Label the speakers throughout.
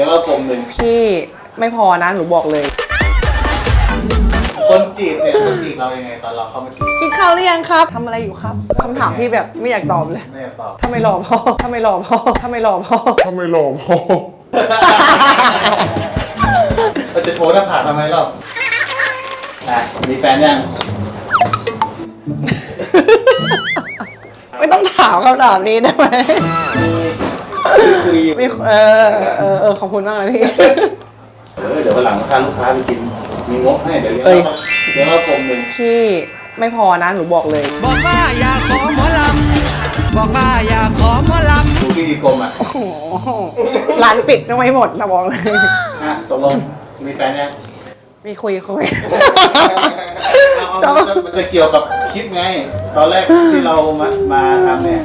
Speaker 1: ลี้ยงเรากลมหนึ่ง
Speaker 2: พี่ไม่พอนะหนูบอกเลย
Speaker 1: คนจีบเนี่ยคนจีบเรายังไงตอนเราเข้ามาจีบ
Speaker 2: กินข้าวหรือยังครับทำอะไรอยู่ครับคำถามที่แบบไม่อยากตอบเลย
Speaker 1: ไม่อยากตอบ
Speaker 2: ถ้าไม่รอพ่อถ้าไม่รอพ่อถ้าไม่รอพ่อ
Speaker 3: ถ้าไม่หลอกพอ
Speaker 1: เราจะโชว์หน้าผากทำไมเราอะมีแฟนยัง
Speaker 2: ไม่ต้องถามคำถามนี้ได้ไหม
Speaker 1: คุยอยู่
Speaker 2: ไม่เออเออเออขอบคุณมากนะพี่
Speaker 1: เออเดี๋ยววันหลังพาลูกค้าไปกิน มีงบให้เดี๋ยวเลี้ยง
Speaker 2: เอ้ย
Speaker 1: เราเลี้ยงเรากลมหนึ่ง
Speaker 2: พี่ไม่พอนะหนูบอกเลย
Speaker 4: บอกว่าอยากขอหมอลำบอกว่าอยากขอหมอลำ
Speaker 1: ดูพี่ดีกลมอะ
Speaker 2: โอ้โหร้านปิดยังไม่หมดนะบอกเลย
Speaker 1: อะตกลงมีแฟนยัง
Speaker 2: มีคุยคุย
Speaker 1: เอาเอามันจะมันจะเกี่ยวกับคลิปไง ตอนแรกที่เรามามาทำเนี่ย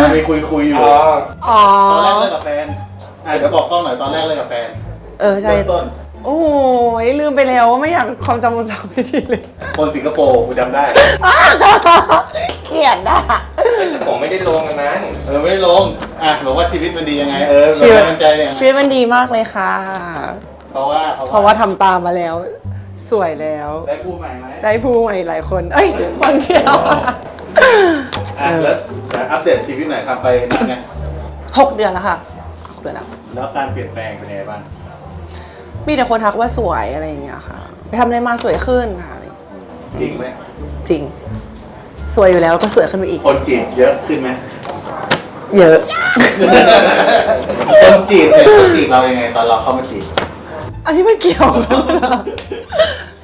Speaker 1: มาไปคุยคุยอยู่
Speaker 2: อ๋อ
Speaker 1: ตอนแรกเลิกกับแฟน อะเดี๋ยวบอกกล้องหน่อยตอนแรกเลิกกับแฟน
Speaker 2: เออใช่
Speaker 1: เริ่มต้น
Speaker 2: โอ้ยลืมไปแล้วไม่อยากความจำมันจำไม่ดีเลย
Speaker 1: คนสิงคโปร์กูจำได้
Speaker 2: เกลียดอะ
Speaker 5: แต่ผมไม่ได้ลงอันนั้น
Speaker 1: เออไม่ได้ลง อะบอกว่าชีวิตมันดียังไง เออ
Speaker 2: ชีวิต
Speaker 1: แบบมันใจเนี่ย
Speaker 2: ชีวิตมันดีมากเลยค่ะ
Speaker 1: เพราะว่า
Speaker 2: เพราะว่าทำตามมาแล้ว สวยแล้ว
Speaker 1: ได้คู่ใหม่ไหม
Speaker 2: ได้ผู้ใหม่หลายคน เอ้ย คนเดียว
Speaker 1: อะแล้วแต่อัปเดตชีวิตหน่อยทำไปนานไง
Speaker 2: หกเดือนแล้วค่ะหกเดือนแล้ว
Speaker 1: แล้วการเปลี่ยนแปลงเป็นยังไงบ้าง
Speaker 2: มีแต่คนทักว่าสวยอะไรอย่างเงี้ยค่ะ ไปทำอะไรมาสวยขึ้นค่ะ
Speaker 1: จริงไหม
Speaker 2: จริง สวยอยู่แล้วก็สวยขึ้นไปอีก
Speaker 1: คนจีบเยอะขึ้นไหม
Speaker 2: เยอะ
Speaker 1: คนจีบเนี่ยคนจีบเรายังไงตอนเราเข้ามาจีบ
Speaker 2: อันนี้มันเกี่ยวกันเหรอ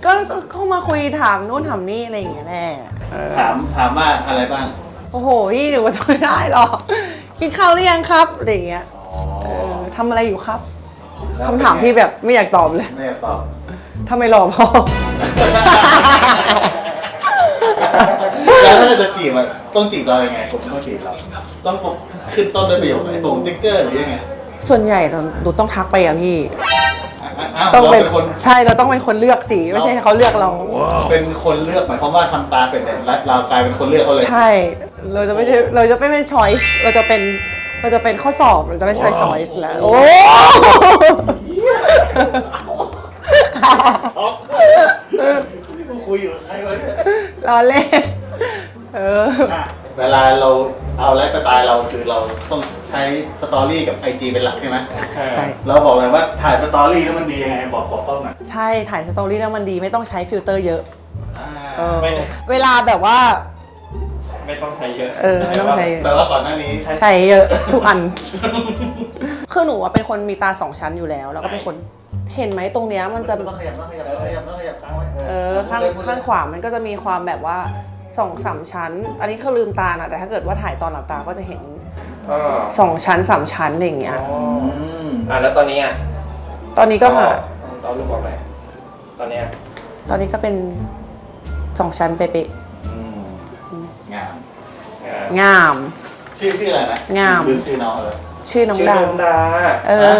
Speaker 2: ก็ก็เข้ามาคุยถามนู่นถามนี่อะไรอย่างเงี้ยแหละเออ
Speaker 1: ถามถามว่าอะไรบ้าง
Speaker 2: โอ้โหพี่หนูก็ทำไม่ได้หรอกกินข้าวหรือยังครับอะไรอย่างเงี้ย
Speaker 1: อ๋อ
Speaker 2: เออทำอะไรอยู่ครับ
Speaker 1: แล้ว
Speaker 2: คำถามที่แบบไม่อยากตอบเลย
Speaker 1: ไม่อยากตอบ
Speaker 2: ถ้าไม่รอพ่อ
Speaker 1: แล้วถ้าจะจีบอะต้องจีบเรายังไงผมต้องจีบเราต้องขึ้นต้นด้วยประโยคไหนผมติ๊กเกอร์หรือยังไง
Speaker 2: ส่วนใหญ่เราหนูต้องทักไปอะพี่
Speaker 1: อะอะ
Speaker 2: ต้อง
Speaker 1: เรา
Speaker 2: เป็น
Speaker 1: เป็นคน
Speaker 2: ใช่เราต้องเป็นคนเลือกสิไม่ใช่เขาเลือกเรา
Speaker 1: เป็นคนเลือกหมายความว่าทำตาเป็นแต่เรากลายเป็นคนเลือกเขาเลย
Speaker 2: ใช่ เราจะไม่ใช่เราจะไม่เป็นช้อยส์เราจะเป็นเราจะเป็นข้อสอบเราจะไม่ใช่ช้อยส์แล้วโอ้
Speaker 1: อ๋อนี่กูคุยอยู่กับใครวะเนี่ย
Speaker 2: ล้อเล่นเออ
Speaker 1: อะ เวลาเราเอาไลฟ์สไตล์เราคือเราต้องใช้สตอรี่กับไอจีเป็นหลักใช่ไหม
Speaker 2: ใช่
Speaker 1: เราบอกเลยว่าถ่ายสตอรี่แล้วมันดียังไงบอกบอกต้องหน่อย
Speaker 2: ใช่ถ่ายสตอรี่แล้วมันดีไม่ต้องใช้ฟิลเตอร์เยอะ
Speaker 1: อ่า
Speaker 2: เออ
Speaker 5: ไม่ได้
Speaker 2: เวลาแบบว่า
Speaker 5: ไม่ต้องใช้เยอะ
Speaker 2: เออไม่ต้องใช้เยอะ
Speaker 1: แปลว่าก่อนหน้านี้ใช้
Speaker 2: ใช้เยอะทุกอัน คือหนูอะเป็นคนมีตาสองชั้นอยู่แล้ว แล้วก็เป็นคนเห็นไหมตรงเนี้ยมันจะ
Speaker 1: ต้องขยับต้องขยับต้องขยับต้องขยับตั้งไว้
Speaker 2: เออข้างข้างขวามันก็จะมีความแบบว่า สองสามชั้น อันนี้คือลืมตานะแต่ถ้าเกิดว่าถ่ายตอนหลับตาก็จะเห็น
Speaker 5: ก็
Speaker 2: สองชั้นสามชั้นอะไรอย่างเงี้ย
Speaker 5: อ๋อ
Speaker 1: อืม
Speaker 5: อะแล้วตอนนี้อะ
Speaker 2: ตอนนี้ก็หา
Speaker 5: เราลูกบอกไหนอยตอนเนี้ย
Speaker 2: ตอนนี้ก็เป็นสองชั้นเป๊ะ
Speaker 1: อืมงาม
Speaker 5: อะ
Speaker 2: ๆงาม
Speaker 1: ชื่อชื่ออะไรนะ
Speaker 2: งาม
Speaker 1: ลืชื่อน้องเลย
Speaker 2: ชื่อน้อง
Speaker 5: ชื่อ
Speaker 2: ดา
Speaker 5: น้องดา
Speaker 2: เออ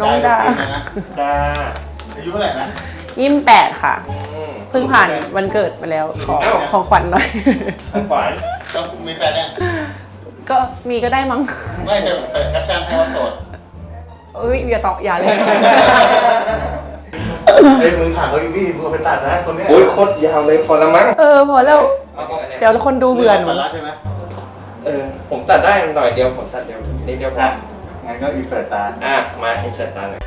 Speaker 2: น้องดา
Speaker 1: ได้เลยนะ
Speaker 5: ดา
Speaker 1: อายุเท่าไหร่นะ
Speaker 2: ยี่สิบแปดค่ะ
Speaker 5: อืม
Speaker 2: เพิ่งผ่านวันเกิดไปแล้ว ขอ
Speaker 5: เอ้า
Speaker 2: ของขวัญหน่อย
Speaker 5: ของขวัญ
Speaker 1: ต้องมีแฟนยัง
Speaker 2: ก็มีก็ได้มั้ง
Speaker 1: ไม่แต่แฟนแคปชั่นให้ว่าโสด
Speaker 2: เอ้ยอย่าตอบอย่าเลย
Speaker 1: เฮ้ยมึงถามเขาอีกดิมึงเอาไปตัดนะคนเนี้ย
Speaker 5: โอ้ยโคตรยาวเลยพอละมั้ง
Speaker 2: เออพอแล้ว
Speaker 5: เอาเอาเนี่ย
Speaker 2: เดี๋ยวคนดูเบื่อหนู
Speaker 1: สาระใช่ไหม
Speaker 5: เออ ผมตัดได้หน่อยเดียว ผมตัดเดียวนิดเดียวพอ
Speaker 1: อะงั้นก็อีเฟิร์ตตา
Speaker 5: อะ มาอินเสิร์ตตาหน่อย